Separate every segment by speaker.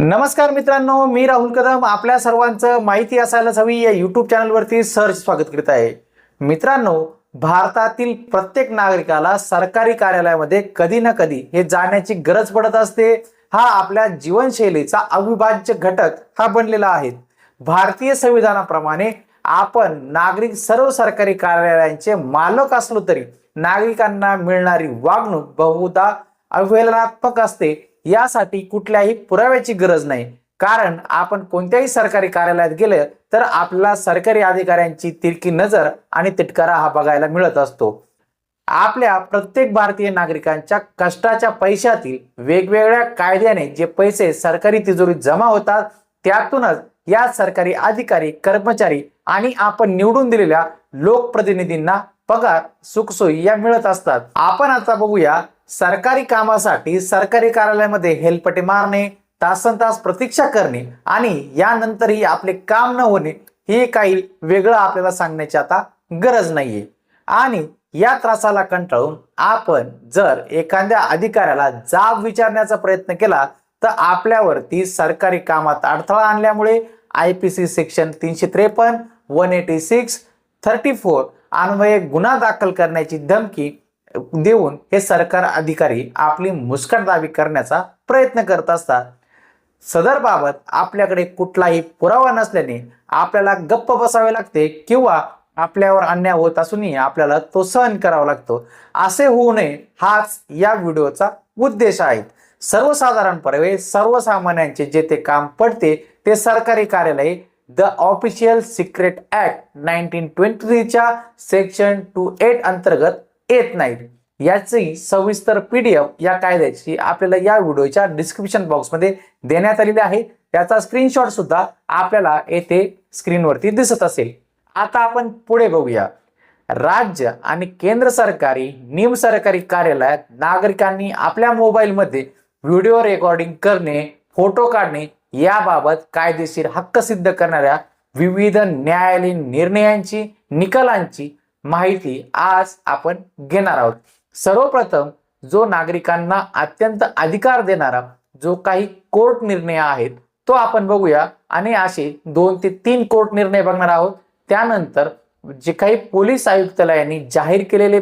Speaker 1: नमस्कार मित्रांनो मी राहुल कदम. आपल्या सर्वांचं माहिती असायलाच हवी. या युट्यूब चॅनलवरती सहर्ष स्वागत करीत आहे. मित्रांनो भारतातील प्रत्येक नागरिकाला सरकारी कार्यालयामध्ये कधी ना कधी हे जाण्याची गरज पडत असते. हा आपल्या जीवनशैलीचा अविभाज्य घटक हा बनलेला आहे. भारतीय संविधानाप्रमाणे आपण नागरिक सर्व सरकारी कार्यालयांचे मालक असलो तरी नागरिकांना मिळणारी वागणूक बहुधा अवहेलनात्मक असते. यासाठी कुठल्याही पुराव्याची गरज नाही. कारण आपण कोणत्याही सरकारी कार्यालयात गेले तर आपल्याला सरकारी अधिकाऱ्यांची तिरकी नजर आणि तिटकारा हा बघायला मिळत असतो. आपल्या प्रत्येक भारतीय नागरिकांच्या कष्टाच्या पैशातील वेगवेगळ्या कायद्याने जे पैसे सरकारी तिजोरीत जमा होतात त्यातूनच या सरकारी अधिकारी कर्मचारी आणि आपण निवडून दिलेल्या लोकप्रतिनिधींना पगार सुखसोयी या मिळत असतात. आपण आता बघूया सरकारी कामासाठी सरकारी कार्यालयामध्ये हेलपटे मारणे तासन तास प्रतीक्षा करणे आणि यानंतरही आपले काम न होणे हे काही वेगळं आपल्याला सांगण्याची आता गरज नाहीये. आणि या त्रासाला कंटाळून आपण जर एखाद्या अधिकाऱ्याला जाब विचारण्याचा प्रयत्न केला तर आपल्यावरती सरकारी कामात अडथळा आणल्यामुळे आय पी सी सेक्शन तीनशे त्रेपन्न one eighty six thirty four अन्वये गुन्हा दाखल करण्याची धमकी देऊन हे सरकार अधिकारी आपली मुस्कटदाबी करण्याचा प्रयत्न करत असतात. सदर बाबत आपल्याकडे कुठलाही पुरावा नसल्याने आपल्याला गप्प बसावे लागते किंवा आपल्यावर अन्याय होत असूनही आपल्याला तो सहन करावा लागतो. असे होऊ नये हाच या व्हिडिओचा उद्देश आहे. सर्वसाधारणपणे सर्वसामान्यांचे जे ते काम पडते ते सरकारी कार्यालय the official secret act nineteen twenty थ्रीच्या section two eight अंतर्गत येत नाहीत याची सविस्तर पीडीएफ या कायद्याची आपल्याला या व्हिडिओच्या डिस्क्रिप्शन बॉक्समध्ये देण्यात आलेली आहे. त्याचा स्क्रीनशॉट सुद्धा आपल्याला येथे स्क्रीनवरती दिसत असेल. आता आपण पुढे बघूया. राज्य आणि केंद्र सरकारी निम सरकारी कार्यालयात नागरिकांनी आपल्या मोबाईलमध्ये व्हिडिओ रेकॉर्डिंग करणे फोटो काढणे याबाबत कायदेशीर हक्क सिद्ध करणाऱ्या विविध न्यायालयीन निर्णयांची निकालांची माहिती आज आपण घेणार आहोत. सर्वप्रथम जो नागरिकांना अत्यंत अधिकार देणारा जो काही कोर्ट निर्णय आहेत तो आपण बघूया. आणि असे दोन ते तीन कोर्ट निर्णय बघणार आहोत. त्यानंतर जे काही पोलीस आयुक्तालयांनी जाहीर केलेले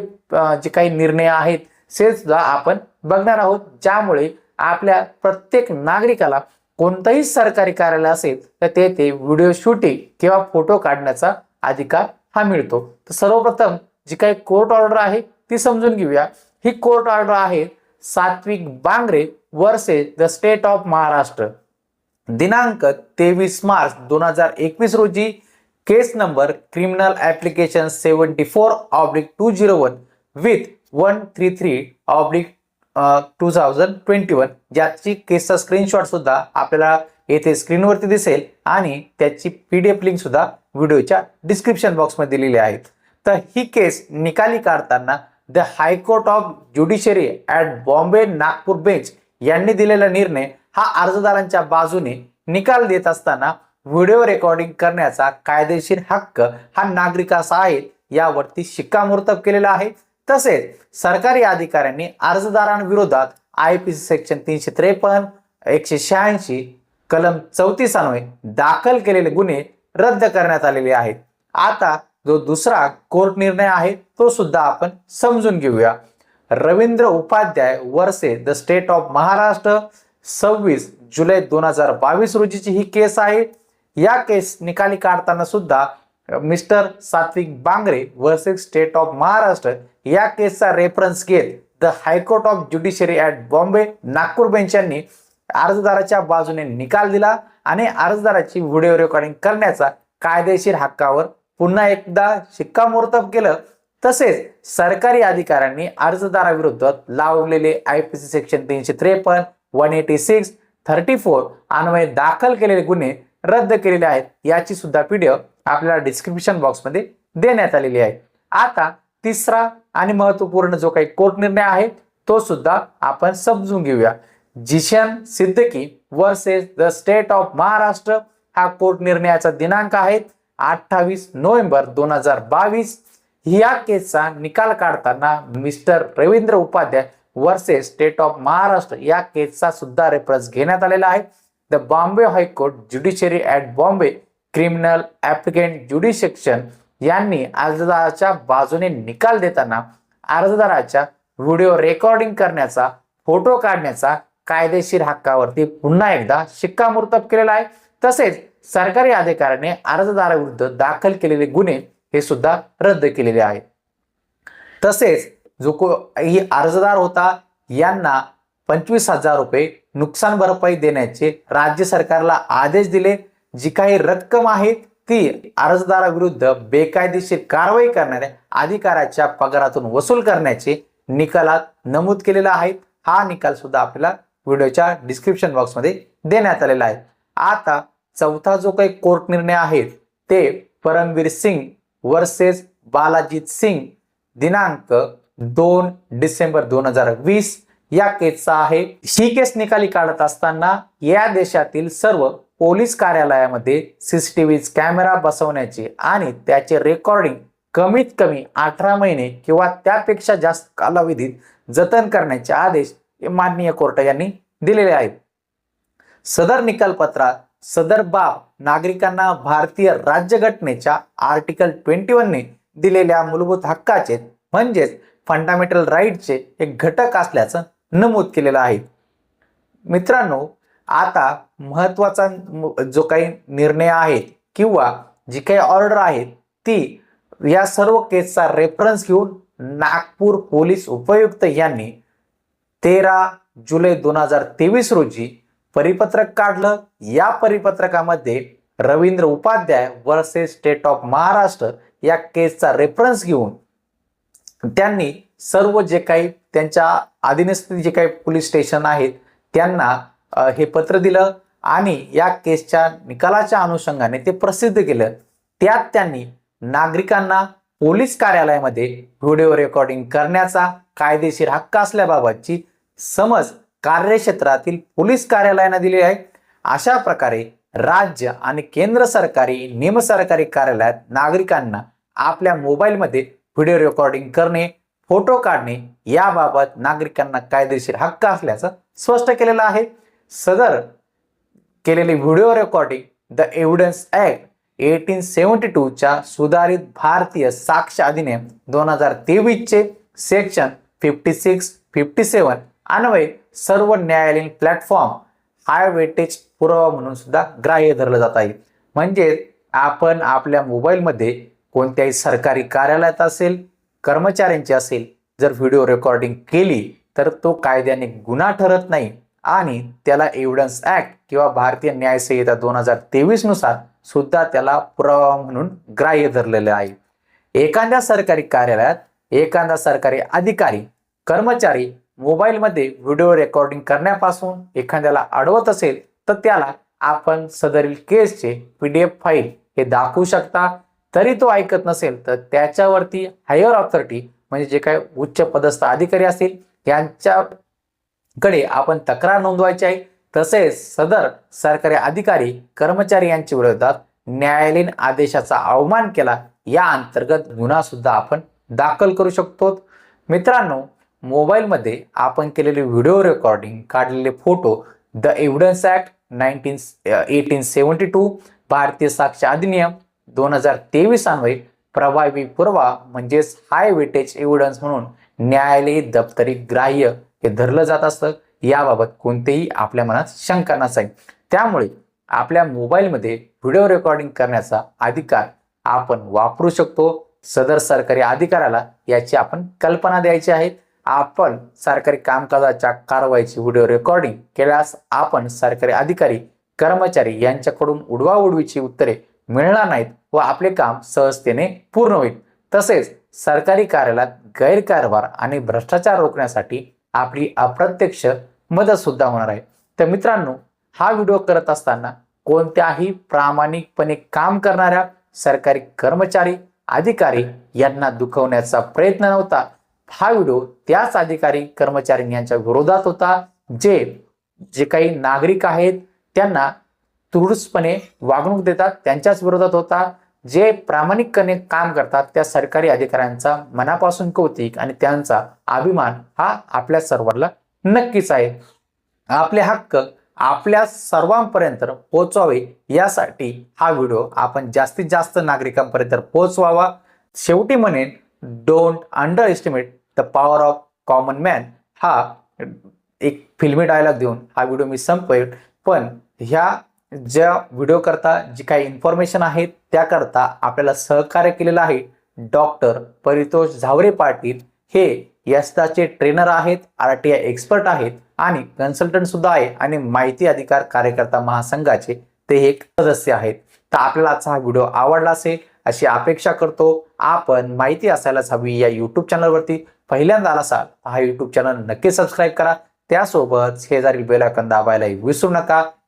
Speaker 1: जे काही निर्णय आहेत ते सुद्धा आपण बघणार आहोत. ज्यामुळे आपल्या प्रत्येक नागरिकाला कोणतंही सरकारी कार्यालय असेल तर ते ते व्हिडिओ शूटिंग किंवा फोटो काढण्याचा अधिकार हा मिळतो. तर सर्वप्रथम जी काही कोर्ट ऑर्डर आहे ती समजून घेऊया. ही कोर्ट ऑर्डर आहे Satvik Bangare versus the state of Maharashtra. दिनांक तेवीस मार्च दोन हजार एकवीस रोजी case number criminal application seventy four oblique two zero one with one three three oblique two thousand twenty one ज्याची केसचा स्क्रीनशॉट सुद्धा आपल्याला येथे स्क्रीनवरती दिसेल आणि त्याची पी डी एफ लिंक सुद्धा व्हिडिओच्या डिस्क्रिप्शन बॉक्समध्ये दिलेली आहेत. तर ही केस निकाली काढताना the high court of judiciary at Bombay Nagpur bench यांनी दिलेला निर्णय हा अर्जदारांच्या बाजूने निकाल देत असताना व्हिडिओ रेकॉर्डिंग करण्याचा कायदेशीर हक्क हा नागरिकाचा आहे यावरती शिक्कामोर्तब केलेला आहे. तसेच सरकारी अधिकाऱ्यांनी अर्जदारांविरोधात आय पी सी सेक्शन तीनशे त्रेपन्न एकशे शहाऐंशी कलम चौतीस अन्वये दाखल केलेले गुन्हे रद्द करण्यात आलेले आहेत आता जो दुसरा कोर्ट निर्णय आहे तो सुद्धा आपण समजून घेऊया. Ravindra Upadhyay versus the state of Maharashtra सव्वीस जुलै दोन हजार बावीस रोजीची ही केस आहे. या केस निकाली काढताना सुद्धा mister Satvik Bangare versus state of Maharashtra या केसचा रेफरन्स घेत the high court of judiciary at Bombay Nagpur bench यांनी अर्जदाराच्या बाजूने निकाल दिला आणि अर्जदाराची व्हिडिओ रेकॉर्डिंग करण्याचा कायदेशीर हक्कावर पुन्हा एकदा शिक्कामोर्तब केलं. तसेच सरकारी अधिकाऱ्यांनी अर्जदाराविरुद्ध लावलेले आय पी सी सेक्शन तीनशे त्रेपन्न one eighty six thirty four अन्वये दाखल केलेले गुन्हे रद्द केलेले आहेत. याची सुद्धा पीडीएफ आपल्याला डिस्क्रिप्शन बॉक्समध्ये देण्यात आलेली आहे. आता तिसरा आणि महत्त्वपूर्ण जो काही कोर्ट निर्णय आहे तो सुद्धा आपण समजून घेऊया. Zeeshan Siddiqui versus the state of Maharashtra हा कोर्ट निर्णयाचा दिनांक आहे अठ्ठावीस नोव्हेंबर दोन हजार बावीस. या केसचा निकाल काढताना mister Ravindra Upadhyay versus state of Maharashtra या केसचा सुद्धा रेफरन्स घेण्यात आलेला आहे. The Bombay high court judiciary at Bombay criminal applicant jurisdiction यांनी अर्जदाराच्या बाजूने निकाल देताना अर्जदाराच्या व्हिडिओ रेकॉर्डिंग करण्याचा फोटो काढण्याचा कायदेशीर हक्कावरती पुन्हा एकदा शिक्कामोर्तब केलेला आहे. तसेच सरकारी अधिकाऱ्याने अर्जदाराविरुद्ध दाखल केलेले गुन्हे हे सुद्धा रद्द केलेले आहेत. तसेच जो को ही अर्जदार होता यांना पंचवीस हजार रुपये नुकसान भरपाई देण्याचे राज्य सरकारला आदेश दिले. जी काही रक्कम आहे ती अर्जदाराविरुद्ध बेकायदेशीर कारवाई करणाऱ्या अधिकाऱ्याच्या पगारातून वसूल करण्याचे निकालात नमूद केलेला आहे. हा निकाल सुद्धा आपल्याला व्हिडिओच्या डिस्क्रिप्शन बॉक्समध्ये देण्यात आलेला आहे. आता चौथा जो काही कोर्ट निर्णय आहे ते परमवीर सिंग वर्सेस बालाजीत सिंग दिनांक दोन डिसेंबर दोन हजार वीस या केसचा आहे. ही केस निकाली काढत असताना या देशातील सर्व पोलीस कार्यालयामध्ये सीसीटीव्ही कॅमेरा बसवण्याचे आणि त्याचे रेकॉर्डिंग कमीत कमी अठरा महिने किंवा त्यापेक्षा जास्त कालावधीत जतन करण्याचे आदेश माननीय कोर्ट यांनी दिलेले आहेत. सदर निकालपत्रात सदर बाब नागरिकांना भारतीय राज्यघटनेच्या आर्टिकल ट्वेंटी वनने दिलेल्या मूलभूत हक्काचे म्हणजेच फंडामेंटल राईटचे एक घटक असल्याचं नमूद केलेलं आहे. मित्रांनो आता महत्त्वाचा जो काही निर्णय आहे किंवा जी काही ऑर्डर आहे ती या सर्व केसचा रेफरन्स घेऊन नागपूर पोलीस उपायुक्त यांनी तेरा जुलै दोन हजार तेवीस रोजी परिपत्रक काढलं. या परिपत्रकामध्ये Ravindra Upadhyay versus state of Maharashtra या केसचा रेफरन्स घेऊन त्यांनी सर्व जे काही त्यांच्या अधीनस्थ जे काही पोलीस स्टेशन आहेत त्यांना हे पत्र दिलं आणि या केसच्या निकालाच्या अनुषंगाने ते प्रसिद्ध केलं. त्यात त्यांनी नागरिकांना पोलीस कार्यालयामध्ये व्हिडिओ रेकॉर्डिंग करण्याचा कायदेशीर हक्क असल्याबाबतची समज कार्यक्षेत्रातील पोलीस कार्यालयांना दिली आहे. अशा प्रकारे राज्य आणि केंद्र सरकारी निमसरकारी कार्यालयात नागरिकांना आपल्या मोबाईलमध्ये व्हिडिओ रेकॉर्डिंग करणे फोटो काढणे याबाबत नागरिकांना कायदेशीर हक्क असल्याचं स्पष्ट केलेलं आहे. सदर केलेली video recording the evidence act eighteen seventy टूच्या सुधारित भारतीय साक्ष अधिनियम दोन हजार तेवीसचे section fifty six fifty seven अन्वये सर्व न्यायालयीन प्लॅटफॉर्म हाय वेटेज पुरावा म्हणून सुद्धा ग्राह्य धरलं जात आहे. म्हणजे आपण आपल्या मोबाईलमध्ये कोणत्याही सरकारी कार्यालयात असेल कर्मचाऱ्यांची असेल जर व्हिडिओ रेकॉर्डिंग केली तर तो कायद्याने गुन्हा ठरत नाही. आणि त्याला एव्हिडन्स ॲक्ट किंवा भारतीय न्यायसंहिता दोन हजार तेवीसनुसार सुद्धा त्याला पुरावा म्हणून ग्राह्य धरलेलं आहे. एखाद्या सरकारी कार्यालयात एखादा सरकारी अधिकारी कर्मचारी मोबाईलमध्ये व्हिडिओ रेकॉर्डिंग करण्यापासून एखाद्याला अडवत असेल तर त्याला आपण सदरील केसचे पी डी एफ फाईल हे दाखवू शकता. तरी तो ऐकत नसेल तर त्याच्यावरती हायर ऑथॉरिटी म्हणजे जे काही उच्च पदस्थ अधिकारी असतील यांच्याकडे आपण तक्रार नोंदवायची आहे. तसेच सदर सरकारी अधिकारी कर्मचारी यांच्या विरोधात न्यायालयीन आदेशाचा अवमान केला. या अंतर्गत गुन्हा सुद्धा आपण दाखल करू शकतो. मित्रांनो मोबाईलमध्ये आपण केलेले व्हिडिओ रेकॉर्डिंग काढलेले photo the evidence act nineteen eighteen seventy two भारतीय साक्ष अधिनियम दोन हजार तेवीस अन्वये प्रभावी पुरावा म्हणजेच हाय वेटेज एव्हिडन्स म्हणून न्यायालयीन दप्तरी ग्राह्य हे धरलं जात असतं. याबाबत कोणतेही आपल्या मनात शंका नसावी. त्यामुळे आपल्या मोबाईलमध्ये व्हिडिओ रेकॉर्डिंग करण्याचा अधिकार आपण वापरू शकतो. सदर सरकारी अधिकाऱ्याला याची आपण कल्पना द्यायची आहे. आपण सरकारी कामकाजाच्या कारवाईची व्हिडिओ रेकॉर्डिंग केल्यास आपण सरकारी अधिकारी कर्मचारी यांच्याकडून उडवाउडवीची उत्तरे मिळणार नाहीत व आपले काम सहजतेने पूर्ण होईल. तसेच सरकारी कार्यालयात गैरकारभार आणि भ्रष्टाचार रोखण्यासाठी आपली अप्रत्यक्ष मदत सुद्धा होणार आहे. तर मित्रांनो हा व्हिडिओ करत असताना कोणत्याही प्रामाणिकपणे काम करणाऱ्या सरकारी कर्मचारी अधिकारी यांना दुखवण्याचा प्रयत्न नव्हता. हा व्हिडिओ त्याच अधिकारी कर्मचारी यांच्या विरोधात होता जे जे काही नागरिक आहेत त्यांना तुरुसपणे वागणूक देतात त्यांच्याच विरोधात होता. जे प्रामाणिकपणे काम करतात त्या सरकारी अधिकाऱ्यांचा मनापासून कौतिक आणि त्यांचा अभिमान हा आपल्या सर्वांना नक्कीच आहे. आपले हक्क आपल्या सर्वांपर्यंत पोहोचवावे यासाठी हा व्हिडिओ आपण जास्तीत जास्त नागरिकांपर्यंत पोहोचवावा. शेवटी म्हणेन don't underestimate the power of common man हा एक फिल्मी डायलॉग देऊन हा व्हिडिओ मी संपवेल. पण ह्या ज्या व्हिडिओ करता जी काही इन्फॉर्मेशन आहेत त्याकरता आपल्याला सहकार्य केलेलं आहे डॉक्टर परितोष झावरे पाटील. हे यस्ताचे ट्रेनर आहेत आर टी आय एक्सपर्ट आहेत आणि कन्सल्टंट सुद्धा आहे आणि माहिती अधिकार कार्यकर्ता महासंघाचे ते एक सदस्य आहेत. तर आपल्याला आजचा हा व्हिडिओ आवडला असेल अशी अपेक्षा करतो. आपण माहिती असायलाच हवी या यूट्यूब चॅनलवरती पहिल्यांदा आला असाल हा यूट्यूब चॅनल नक्की सबस्क्राईब करा. त्यासोबत शेजारील बेलायकन दाबायलाही विसरू नका.